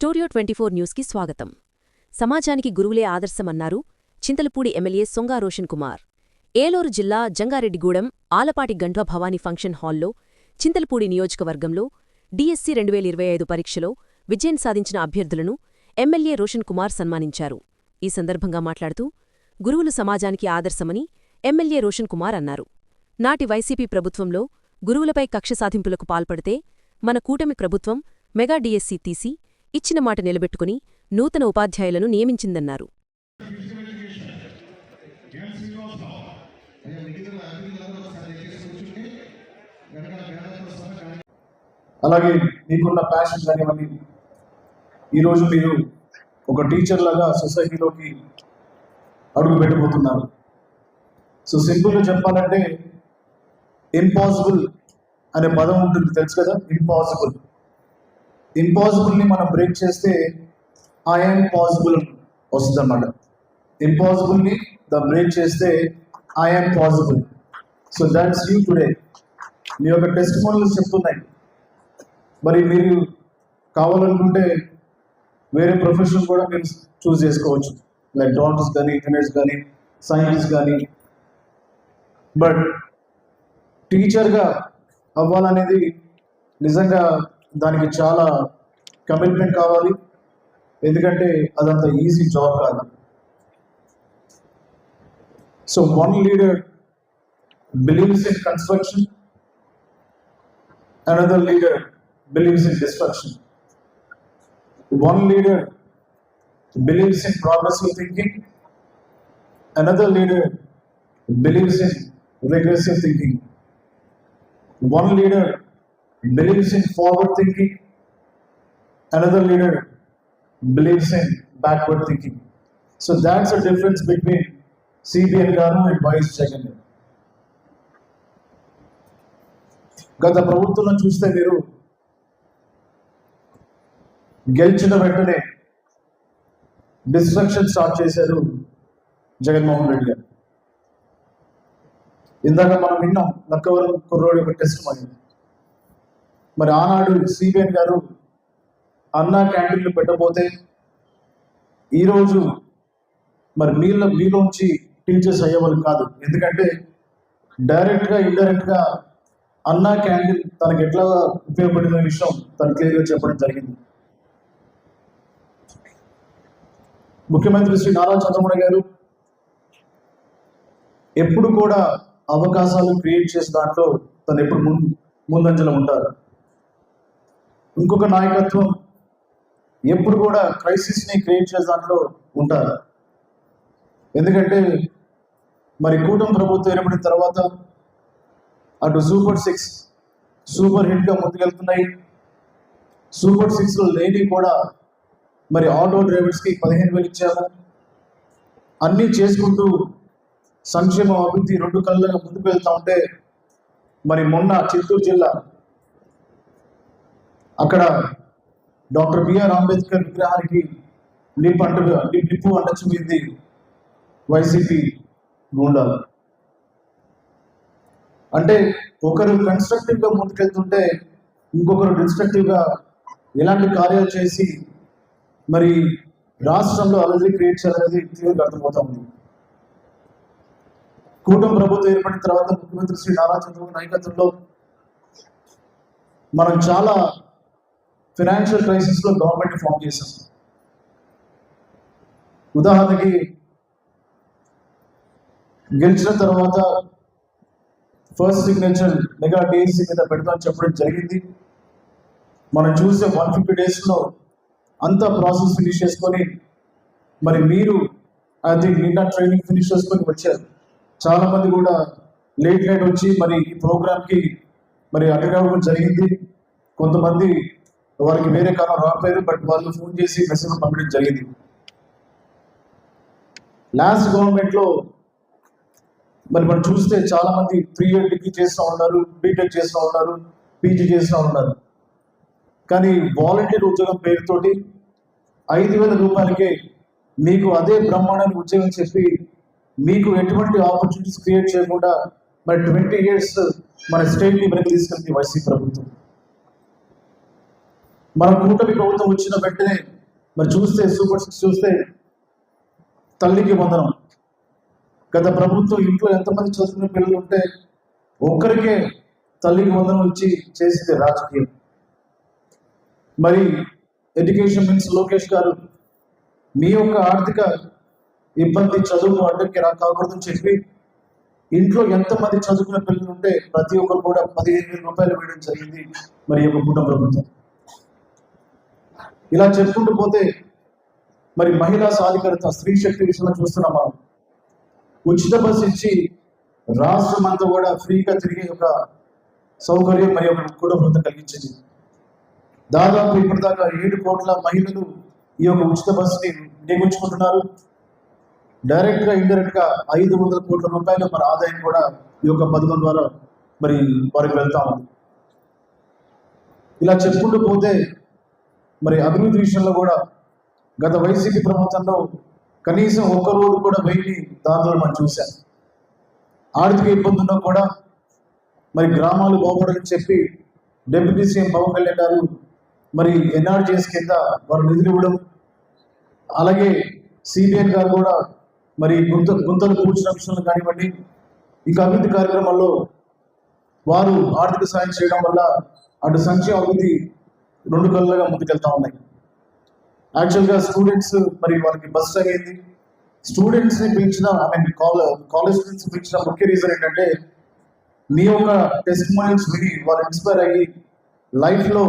Studio twenty four న్యూస్కి స్వాగతం. సమాజానికి గురువులే ఆదర్శమన్నారు చింతలపూడి ఎమ్మెల్యే సొంగా రోషన్ కుమార్. ఏలూరు జిల్లా జంగారెడ్డిగూడెం ఆలపాటి గంట్వ భవానీ ఫంక్షన్ హాల్లో చింతలపూడి నియోజకవర్గంలో డిఎస్సి రెండు వేల ఇరవై ఐదు పరీక్షలో విజయం సాధించిన అభ్యర్థులను ఎమ్మెల్యే రోషన్ కుమార్ సన్మానించారు. ఈ సందర్భంగా మాట్లాడుతూ గురువులు సమాజానికి ఆదర్శమని ఎమ్మెల్యే రోషన్ కుమార్ అన్నారు. నాటి వైసీపీ ప్రభుత్వంలో గురువులపై కక్ష సాధింపులకు పాల్పడితే మన కూటమి ప్రభుత్వం మెగా డిఎస్సి తీసి ఇచ్చిన మాట నిలబెట్టుకుని నూతన ఉపాధ్యాయులను నియమించిందన్నారు. అలాగే మీకున్న ప్యాషన్ కానివ్వండి ఈరోజు మీరు ఒక టీచర్ లాగా సొసైటీలోకి అడుగు పెట్టబోతున్నారు. సో సింపుల్గా చెప్పాలంటే ఇంపాసిబుల్ అనే పదం ఉంటుంది తెలుసు కదా? ఇంపాసిబుల్ ఇంపాసిబుల్ని మనం బ్రేక్ చేస్తే ఐఎమ్ పాసిబుల్ వస్తుంది అన్నమాట ఇంపాసిబుల్ని ద బ్రేక్ చేస్తే I'm possible so that's you today మీ యొక్క టెస్ట్ మోడల్స్ చెప్తున్నాయి. మరి మీరు కావాలనుకుంటే వేరే ప్రొఫెషన్ కూడా మీరు చూస్ చేసుకోవచ్చు. లైక్ డాక్టర్స్ కానీ ఇంజనీర్స్ కానీ సైంటిస్ట్ కానీ బట్ టీచర్గా అవ్వాలనేది నిజంగా దానికి చాలా కమిట్మెంట్ కావాలి. ఎందుకంటే అదంత ఈజీ జాబ్ కాదు. So one leader believes in construction another leader believes in destruction one leader believes in progressive thinking another leader believes in regressive thinking one leader believes in forward thinking, another leader believes in backward thinking. So that's the difference between CBN Garu and Vice Jagan. గత ప్రభుత్వం చూస్తే మీరు గెలిచిన వెంటనే destruction start చేశారు జగన్మోహన్ రెడ్డి గారు ఇందాక మనం విన్నాం లక్కవరం కుర్రోడి ఒక టెస్ట్ మరి మరి ఆనాడు సిబిఎన్ గారు అన్నా క్యాంటీన్లు పెట్టబోతే ఈరోజు మరి మీలో మీలోంచి టీచర్స్ అయ్యేవాళ్ళు కాదు. ఎందుకంటే డైరెక్ట్గా ఇండైరెక్ట్గా అన్నా క్యాంటీన్ తనకి ఎట్లా ఉపయోగపడిన విషయం తను క్లియర్గా చెప్పడం జరిగింది. ముఖ్యమంత్రి శ్రీ నారా చంద్రబాబు గారు ఎప్పుడు కూడా అవకాశాలు క్రియేట్ చేసిన దాంట్లో తను ఎప్పుడు ముందు ముందంజలో ఉంటారు. ఇంకొక నాయకత్వం ఎప్పుడు కూడా క్రైసిస్ని క్రియేట్ చేసే దాంట్లో ఉంటారు. ఎందుకంటే మరి కూటమి ప్రభుత్వం ఏర్పడిన తర్వాత అటు సూపర్ సిక్స్ సూపర్ హిట్గా ముందుకెళ్తున్నాయి. సూపర్ సిక్స్లో లేని కూడా మరి ఆటో డ్రైవర్స్కి పదిహేను వేలు ఇచ్చాము. అన్నీ చేసుకుంటూ సంక్షేమ అభివృద్ధి రెండు కళ్ళగా ముందుకు వెళ్తా ఉంటే మరి మొన్న చిత్తూరు జిల్లా అక్కడ డాక్టర్ బిఆర్ అంబేద్కర్ విగ్రహానికి లిప్ అంటు నిప్పు అంటచుమింది వైసీపీ గూండాలు. అంటే ఒకరు కన్స్ట్రక్టివ్గా ముందుకెళ్తుంటే ఇంకొకరు డిస్ట్రక్టివ్గా ఎలాంటి కార్యాలు చేసి మరి రాష్ట్రంలో అలజీ క్రియేట్ చేయాలనేది క్లియర్గా అర్థమవుతా ఉంది. కూటమి ప్రభుత్వం ఏర్పడిన తర్వాత ముఖ్యమంత్రి శ్రీ నారా చంద్రబాబు నాయకత్వంలో మనం చాలా ఫినాన్షియల్ క్రైసిస్లో గవర్నమెంట్ ఫామ్ చేశాం. ఉదాహరణకి గెలిచిన తర్వాత ఫస్ట్ సిగ్నేచర్ మెగా డిఎస్సి మీద పెడతామని చెప్పడం జరిగింది. మనం చూసే వన్ ఫిఫ్టీ డేస్లో అంతా ప్రాసెస్ ఫినిష్ చేసుకొని మరి మీరు అది నిన్న ట్రైనింగ్ ఫినిష్ చేసుకొని వచ్చారు. చాలా మంది కూడా లేట్ నైట్ వచ్చి మరి ఈ ప్రోగ్రామ్కి మరి అడగడం జరిగింది. కొంతమంది వారికి వేరే కాలం రాకపోయారు బట్ వాళ్ళు ఫోన్ చేసి మెసేజ్ పంపించడం జరిగింది. లాస్ట్ గవర్నమెంట్లో మరి మనం చూస్తే చాలా మంది త్రీ ఇయర్ డిగ్రీ చేస్తూ ఉన్నారు బీటెక్ చేస్తూ ఉన్నారు పీజీ చేస్తూ ఉన్నారు. కానీ వాలంటీర్ ఉద్యోగం పేరుతోటి ఐదు వేల రూపాయలకే మీకు అదే బ్రహ్మాండాన్ని ఉద్యోగం చెప్పి మీకు ఎటువంటి ఆపర్చునిటీస్ క్రియేట్ చేయకుండా మరి ట్వంటీ ఇయర్స్ మన స్టేట్ని వెనక్కి తీసుకెళ్తుంది వైసీపీ ప్రభుత్వం. మన కూటమి ప్రభుత్వం వచ్చిన వెంటనే మరి చూస్తే సూపర్ సిక్స్ చూస్తే తల్లికి వందనం. గత ప్రభుత్వం ఇంట్లో ఎంతమంది చదువుకునే పిల్లలు ఉంటే ఒక్కరికే తల్లికి వందనం ఇచ్చి చేసింది రాజకీయం. మరి ఎడ్యుకేషన్ మినిస్టర్ లోకేష్ గారు మీ యొక్క ఆర్థిక ఇబ్బంది చదువును అడ్డంకి రా కాకూడదని చెప్పి ఇంట్లో ఎంతమంది చదువుకునే పిల్లలు ఉంటే ప్రతి ఒక్కరు కూడా పదిహేను వేల రూపాయలు వేయడం జరిగింది. మరి యొక్క కుటుంబ ప్రభుత్వం. ఇలా చెప్పుకుంటూ పోతే మరి మహిళా సాధికారత స్త్రీ శక్తి విషయంలో చూస్తున్నాం మనం. ఉచిత బస్సు ఇచ్చి రాష్ట్రం అంతా కూడా ఫ్రీగా తిరిగే ఒక సౌకర్యం మరి ఒక కుటుంబ ప్రభుత్వం కలిగించింది. దాదాపు ఇప్పటిదాకా ఏడు కోట్ల మహిళలు ఈ యొక్క ఉచిత బస్సుని వినియోగించుకుంటున్నారు డైరెక్ట్గా ఇండైరెక్ట్గా ఐదు వందల కోట్ల రూపాయల మరి ఆదాయం కూడా ఈ యొక్క పథకం ద్వారా మరి వారికి వెళ్తా ఉంది. ఇలా చెప్పుకుంటూ పోతే మరి అభివృద్ధి విషయంలో కూడా గత వైసీపీ ప్రభుత్వంలో కనీసం ఒక్క రోడ్డు కూడా వెయ్యి దాంట్లో మనం చూశాం. ఆర్థిక ఇబ్బందుల్లో కూడా మరి గ్రామాలు బాగుపడాలని చెప్పి డిప్యూటీ సీఎం పవన్ కళ్యాణ్ గారు మరి ఎన్ఆర్జీఎస్ కింద వారు నిధులు ఇవ్వడం అలాగే సిబిఎన్ గారు కూడా మరి గుంత గుంతలు కూర్చున్న విషయంలో కానివ్వండి ఇంకా అభివృద్ధి కార్యక్రమాల్లో వారు ఆర్థిక సాయం చేయడం వల్ల అటు సంక్షేమ అభివృద్ధి రెండు కళ్ళగా ముందుకెళ్తా ఉన్నాయి. యాక్చువల్గా స్టూడెంట్స్ మరి వాళ్ళకి బస్ అయ్యింది స్టూడెంట్స్ని పిలిచిన ఐ మీన్ కాలేజ్ స్టూడెంట్స్ పిలిచిన ముఖ్య రీజన్ ఏంటంటే మీ యొక్క టెస్ట్ విని వాళ్ళు ఇన్స్పైర్ అయ్యి లైఫ్లో